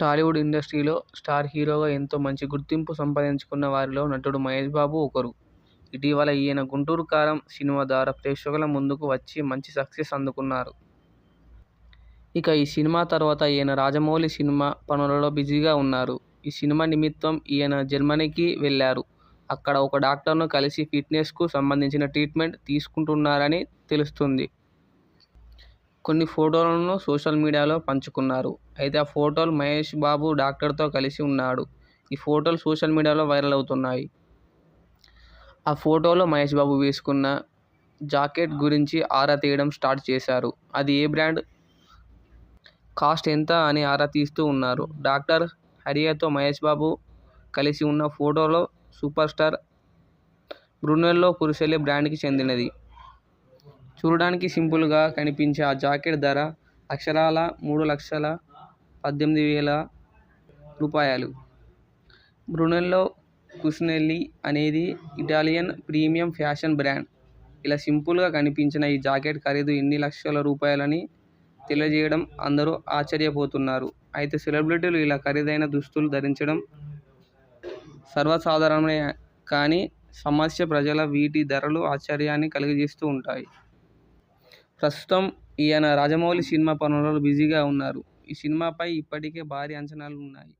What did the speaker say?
టాలీవుడ్ ఇండస్ట్రీలో స్టార్ హీరోగా ఎంతో మంచి గుర్తింపు సంపాదించుకున్న వారిలో నటుడు మహేష్ బాబు ఒకరు. ఇటీవల ఈయన 'గుంటూరు కారం' సినిమా ద్వారా ప్రేక్షకుల ముందుకు వచ్చి మంచి సక్సెస్ అందుకున్నారు. ఇక ఈ సినిమా తర్వాత ఈయన రాజమౌళి సినిమా పనులలో బిజీగా ఉన్నారు. ఈ సినిమా నిమిత్తం ఈయన జర్మనీకి వెళ్ళారు అక్కడ ఒక డాక్టర్ను కలిసి ఫిట్నెస్కు సంబంధించిన ట్రీట్మెంట్ తీసుకుంటున్నారని తెలుస్తుంది కొన్ని ఫోటోలను సోషల్ మీడియాలో పంచుకున్నారు. అయితే ఆ ఫోటోలు మహేష్ బాబు డాక్టర్తో కలిసి ఉన్నాడు. ఈ ఫోటోలు సోషల్ మీడియాలో వైరల్ అవుతున్నాయి. ఆ ఫోటోలో మహేష్ బాబు వేసుకున్న జాకెట్ గురించి ఆరా తీయడం స్టార్ట్ చేశారు. అది ఏ బ్రాండ్? కాస్ట్ ఎంత అని ఆరా తీస్తూ ఉన్నారు. డాక్టర్ హరియాతో మహేష్ బాబు కలిసి ఉన్న ఫోటోలో సూపర్ స్టార్ బ్రునెల్లో కురుసెల్లె బ్రాండ్కి చెందినది. చూడడానికి సింపుల్గా కనిపించే ఆ జాకెట్ ధర అక్షరాల మూడు లక్షల పద్దెనిమిది వేల రూపాయలు. బ్రునెల్లో కుస్నెల్లి అనేది ఇటాలియన్ ప్రీమియం ఫ్యాషన్ బ్రాండ్. ఇలా సింపుల్గా కనిపించిన ఈ జాకెట్ ఖరీదు ఎన్ని లక్షల రూపాయలని తెలియజేయడం అందరూ ఆశ్చర్యపోతున్నారు. అయితే సెలబ్రిటీలు ఇలా ఖరీదైన దుస్తులు ధరించడం సర్వసాధారణమే కానీ సమస్య ప్రజల వీటి ధరలు ఆశ్చర్యాన్ని కలిగజేస్తూ ఉంటాయి. ప్రస్తుతం ఈయన రాజమౌళి సినిమా పనులలో బిజీగా ఉన్నారు. ఈ సినిమాపై ఇప్పటికే భారీ అంచనాలు ఉన్నాయి